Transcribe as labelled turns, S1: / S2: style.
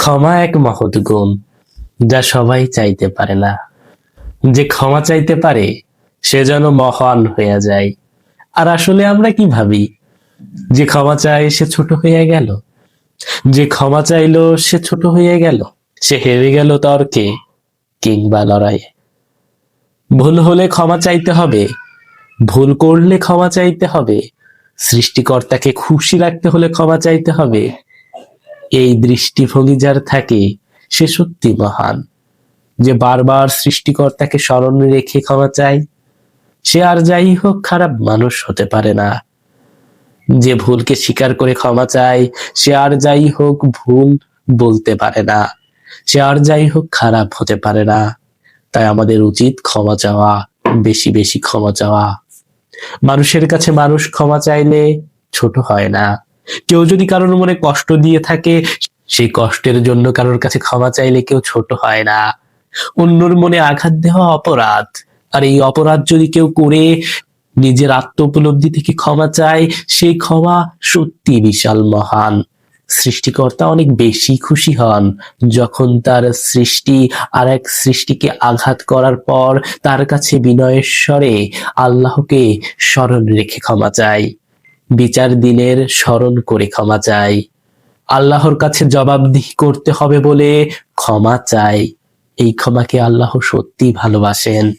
S1: ক্ষমা এক মহৎ গুণ যা সবাই চাইতে পারে না। যে ক্ষমা চাইতে পারে, সে যেন মহান হয়ে যায়। আর আসলে আমরা কি ভাবি? যে ক্ষমা চায় সে ছোট হয়ে গেল। যে ক্ষমা চাইলো সে ছোট হয়ে গেল। সে হেরে গেল তর্কে কিংবা লড়াইয়ে। ভুল হলে ক্ষমা চাইতে হবে। ভুল করলে ক্ষমা চাইতে হবে। সৃষ্টিকর্তাকে খুশি রাখতে হলে ক্ষমা চাইতে হবে। এই দৃষ্টিভঙ্গি যার থাকে, সে সত্যি মহান। যে বারবার সৃষ্টিকর্তাকে স্মরণে রেখে ক্ষমা চায়, সে আর যাই হোক খারাপ মানুষ হতে পারে না। যে ভুলকে স্বীকার করে ক্ষমা চায়, সে আর যাই হোক ভুল বলতে পারে না। সে আর যাই হোক খারাপ হতে পারে না। তাই আমাদের উচিত ক্ষমা চাওয়া, বেশি বেশি ক্ষমা চাওয়া। মানুষের কাছে মানুষ ক্ষমা চাইলে ছোট হয় না। কেউ যদি কারোর মনে কষ্ট দিয়ে থাকে, সেই কষ্টের জন্য কারোর কাছে ক্ষমা চাইলে কেউ ছোট হয় না। অন্যর মনে আঘাত দেওয়া অপরাধ। আর এই অপরাধ যদি কেউ করে, নিজের আত্ম উপলব্ধি থেকে ক্ষমা চায়, সেই ক্ষমা সত্যি বিশাল মহান। সৃষ্টিকর্তা অনেক বেশি খুশি হন যখন তার সৃষ্টি আর এক সৃষ্টিকে আঘাত করার পর তার কাছে বিনয়ের স্বরে আল্লাহকে স্মরণ রেখে ক্ষমা চাই বিচার দিনের স্মরণ করে ক্ষমা চাই। আল্লাহর কাছে জবাবদিহি করতে হবে বলে ক্ষমা চাই। এই ক্ষমাকে আল্লাহ সত্যি ভালোবাসেন।